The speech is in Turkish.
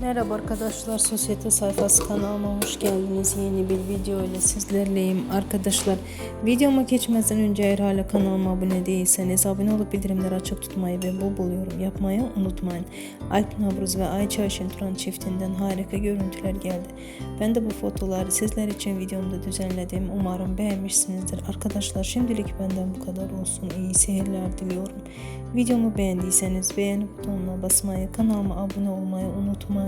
Merhaba arkadaşlar, Sosyete Sayfası kanalıma hoş geldiniz. Yeni bir video ile sizlerleyim. Arkadaşlar, videoma geçmeden önce eğer hala kanalıma abone değilseniz abone olup bildirimleri açık tutmayı ve bol bol yorum yapmayı unutmayın. Alp Navruz ve Ayça Ayşen Turan çiftinden harika görüntüler geldi. Ben de bu fotoğrafları sizler için videomda düzenledim. Umarım beğenmişsinizdir. Arkadaşlar şimdilik benden bu kadar olsun. İyi seyirler diliyorum. Videomu beğendiyseniz beğeni butonuna basmayı, kanalıma abone olmayı unutmayın.